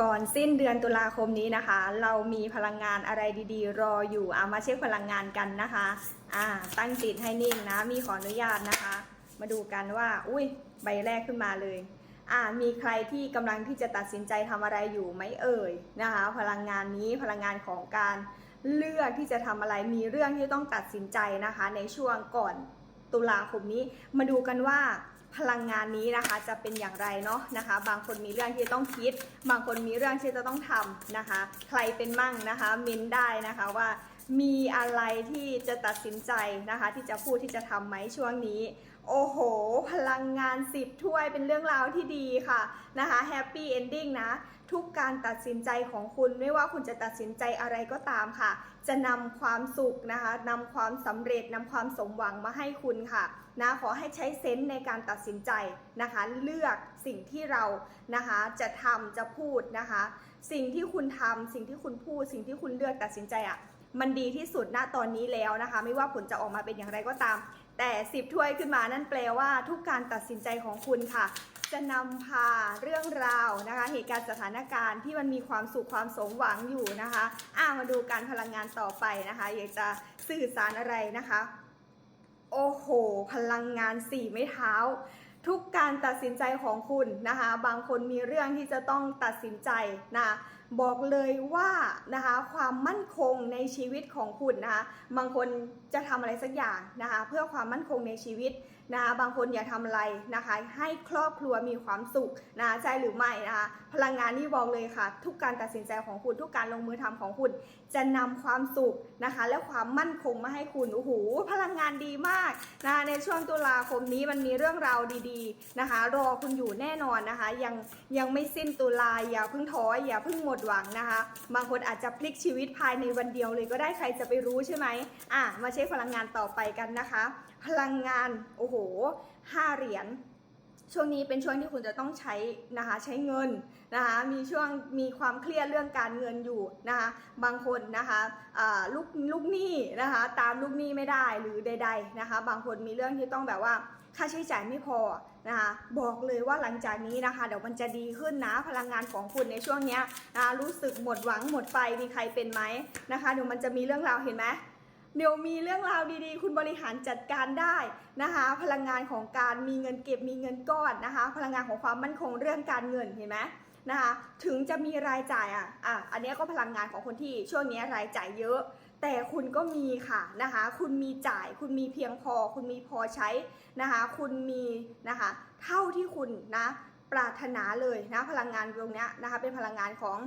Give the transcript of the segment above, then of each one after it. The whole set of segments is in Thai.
ก่อนสิ้นเดือนตุลาคมนี้นะคะ เรามีพลังงานอะไรดีๆ รออยู่เอามาเช็คพลังงานกันนะคะอ่าตั้งจิตให้นิ่งนะ มีขออนุญาตนะคะ มาดูกันว่า อุ้ยใบแรกขึ้นมาเลยอ่ามีใครที่กำลังที่จะตัดสินใจทำอะไรอยู่ไหมเอ่ยนะคะ พลังงานนี้พลังงานของการเลือกที่จะทำอะไรมีเรื่องที่ต้องตัดสินใจนะคะ ในช่วงก่อนตุลาคมนี้ มาดูกันว่า พลังงานนี้นะคะจะเป็นอย่างไรเนาะนะคะ บางคนมีเรื่องที่ต้องคิด บางคนมีเรื่องที่จะต้องทำนะคะ ใครเป็นมั่งนะคะเม้นได้นะคะว่ามีอะไรที่จะตัดสินใจนะคะ ที่จะพูดที่จะทำไหมช่วงนี้ โอ้โห พลังงาน 10 ถ้วยเป็นเรื่องราวที่ดีค่ะนะคะแฮปปี้เอนดิ้งนะ ทุกการตัดสินใจของคุณไม่ว่าคุณจะตัดสินใจอะไรก็ตามค่ะ จะนำความสุขนะคะนำความสำเร็จนำความสมหวังมาให้คุณค่ะนะขอให้ใช้เซนส์ในการตัดสินใจนะคะ เลือกสิ่งที่เรานะคะจะทำจะพูดนะคะ สิ่งที่คุณทำสิ่งที่คุณพูด สิ่งที่คุณเลือกตัดสินใจอะ มันดีที่สุดณตอนนี้แล้วนะคะ ไม่ว่าผลจะออกมาเป็นอย่างไรก็ตาม แต่สิบถ้วยขึ้นมานั่นแปลว่าทุกการตัดสินใจของคุณค่ะ จะนำพาเรื่องราวนะคะ เหตุการณ์สถานการณ์ที่มันมีความสุขความสมหวังอยู่นะคะอ่ามาดูการพลังงานต่อไปนะคะ อยากจะสื่อสารอะไรนะคะ โอ้โห พลังงานสี่ไม้เท้า ทุกการตัดสินใจของคุณนะคะ บางคนมีเรื่องที่จะต้องตัดสินใจนะบอกเลยว่านะคะความมั่นคงในชีวิตของคุณนะคะบางคนจะทำอะไรสักอย่างนะคะเพื่อความมั่นคงในชีวิต นะคะบางคนอยากทำอะไรนะคะ ให้ครอบครัวมีความสุขนะใช่หรือไม่นะคะพลังงานนี่บอกเลยค่ะ ทุกการตัดสินใจของคุณทุกการลงมือทำของคุณ จะนำความสุขนะคะ และความมั่นคงมาให้คุณโอ้โหพลังงานดีมากนะคะในช่วงตุลาคมนี้มันมีเรื่องราวดีๆนะคะ รอคุณอยู่แน่นอนนะคะ ยังยังไม่สิ้นตุลาอย่าเพิ่งท้ออย่าเพิ่งหมดหวังนะคะ บางคนอาจจะพลิกชีวิตภายในวันเดียวเลยก็ได้ใครจะไปรู้ใช่ไหมอะมาเช็คพลังงานต่อไปกันนะคะ พลังงานโอ้โหห้าเหรียญช่วงนี้เป็นช่วงที่คุณจะต้องใช้นะคะใช้เงินนะคะมีช่วงมีความเครียดเรื่องการเงินอยู่นะคะบางคนนะคะลูกลูกหนี้นะคะตามลูกหนี้ไม่ได้หรือใด ๆนะคะ บางคนมีเรื่องที่ต้องแบบว่าค่าใช้จ่ายไม่พอนะคะบอกเลยว่าหลังจากนี้นะคะเดี๋ยวมันจะดีขึ้นนะพลังงานของคุณในช่วงนี้นะคะรู้สึกหมดหวังหมดไฟมีใครเป็นไหมนะคะเดี๋ยวมันจะมีเรื่องราวเห็นไหม เดี๋ยวมีเรื่องราวดีๆ คุณบริหารจัดการได้นะคะ พลังงานของการมีเงินเก็บมีเงินก้อนนะคะ พลังงานของความมั่นคงเรื่องการเงินเห็นไหมนะคะถึงจะมีรายจ่ายอะอะอันนี้ก็พลังงานของคนที่ช่วงนี้รายจ่ายเยอะ แต่คุณก็มีค่ะนะคะ คุณมีจ่าย คุณมีเพียงพอ คุณมีพอใช้นะคะ คุณมีนะคะเท่าที่คุณนะปรารถนาเลยนะพลังงานตรงนี้นะคะเป็นพลังงานของ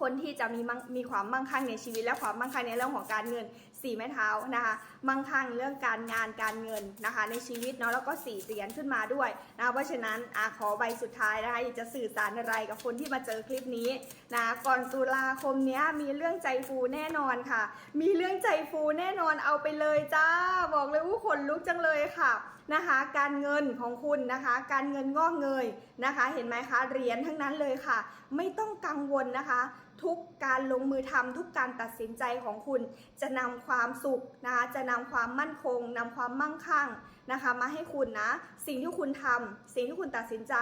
คนที่จะมีมีความมั่งคั่งในชีวิตและความมั่งคั่งในเรื่องของการเงิน สี่ไม้เท้านะคะมั่งคั่งเรื่องการงานการเงินนะคะ ในชีวิตเนาะแล้วก็สี่เหรียญขึ้นมาด้วยนะะเพราะฉะนั้นอาขอใบสุดท้ายนะคะอยากจะสื่อสารอะไรกับคนที่มาเจอคลิปนี้นะก่อนตุลาคมเนี้ยมีเรื่องใจฟูแน่นอนค่ะ มีเรื่องใจฟูแน่นอนเอาไปเลยจ้า บอกเลยว่าขนลุกจังเลยค่ะนะคะ การเงินของคุณนะคะ การเงินงอกเงยนะคะ เห็นไหมคะเหรียญทั้งนั้นเลยค่ะ ไม่ต้องกังวลนะคะ ทุกการลงมือทำทุกการตัดสินใจของคุณ จะนำความสุขนะคะจะนำความมั่นคงนำความมั่งคั่งนะคะ มาให้คุณนะ สิ่งที่คุณทำสิ่งที่คุณตัดสินใจ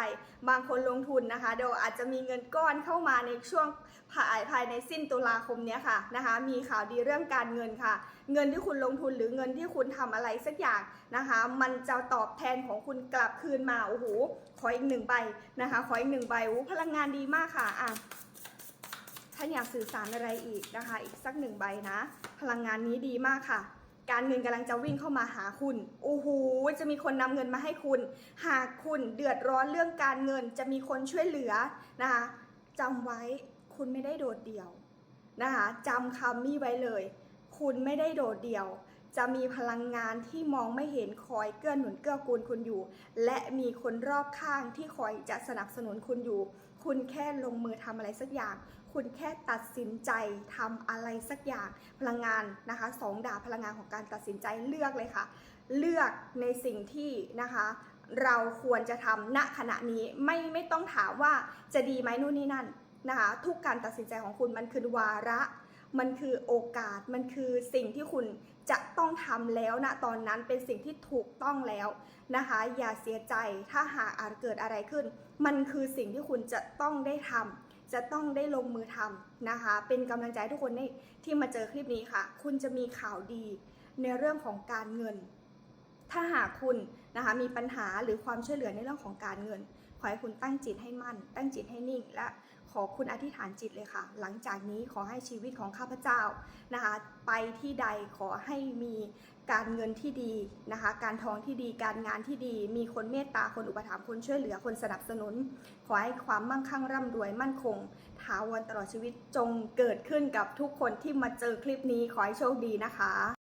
บางคนลงทุนนะคะเดี๋ยวอาจจะมีเงินก้อนเข้ามาในช่วงภายภายในสิ้นตุลาคมเนี้ยค่ะนะคะ มีข่าวดีเรื่องการเงินค่ะ เงินที่คุณลงทุนหรือเงินที่คุณทำอะไรสักอย่างนะคะ มันจะตอบแทนของคุณกลับคืนมาโอ้โหขออีกหนึ่งใบนะคะ ขออีกหนึ่งใบโอ้พลังงานดีมากค่ะอะ นอยากสื่อสารอะไรอีกนะคะ อีกสักหนึ่งใบนะ พลังงานนี้ดีมากค่ะ การเงินกำลังจะวิ่งเข้ามาหาคุณโอ้โหจะมีคนนำเงินมาให้คุณ หากคุณเดือดร้อนเรื่องการเงินจะมีคนช่วยเหลือนะคะจำไว้คุณไม่ได้โดดเดี่ยวนะคะจำคำนี้ไว้เลย คุณไม่ได้โดดเดี่ยว จะมีพลังงานที่มองไม่เห็นคอยเกื้อหนุนเกื้อกูลคุณอยู่ และมีคนรอบข้างที่คอยจะสนับสนุนคุณอยู่ คุณแค่ลงมือทำอะไรสักอย่าง คุณแค่ตัดสินใจทำอะไรสักอย่างพลังงานนะคะสองดาบพลังงานของการตัดสินใจเลือกเลยค่ะ เลือกในสิ่งที่นะคะเราควรจะทำณขณะนี้ไม่ไม่ต้องถามว่าจะดีไหมนู่นนี่นั่นนะคะทุกการตัดสินใจของคุณมันคือวาระ มันคือโอกาสมันคือสิ่งที่คุณจะต้องทำแล้วนะตอนนั้นเป็นสิ่งที่ถูกต้องแล้วนะคะ อย่าเสียใจถ้าหากอาจเกิดอะไรขึ้น มันคือสิ่งที่คุณจะต้องได้ทำ จะต้องได้ลงมือทำนะคะ เป็นกำลังใจทุกคนที่มาเจอคลิปนี้ค่ะ คุณจะมีข่าวดีในเรื่องของการเงิน ถ้าหากคุณนะคะมีปัญหาหรือความช่วยเหลือในเรื่องของการเงิน ขอให้คุณตั้งจิตให้มั่น ตั้งจิตให้นิ่ง และ ขอคุณอธิษฐานจิตเลยค่ะ หลังจากนี้ขอให้ชีวิตของข้าพเจ้านะคะ ไปที่ใดขอให้มีการเงินที่ดีนะคะ การทองที่ดี การงานที่ดี มีคนเมตตา คนอุปถัมภ์ คนช่วยเหลือ คนสนับสนุน ขอให้ความมั่งคั่งร่ำรวยมั่นคง ถาวรตลอดชีวิตจงเกิดขึ้นกับทุกคนที่มาเจอคลิปนี้ ขอให้โชคดีนะคะ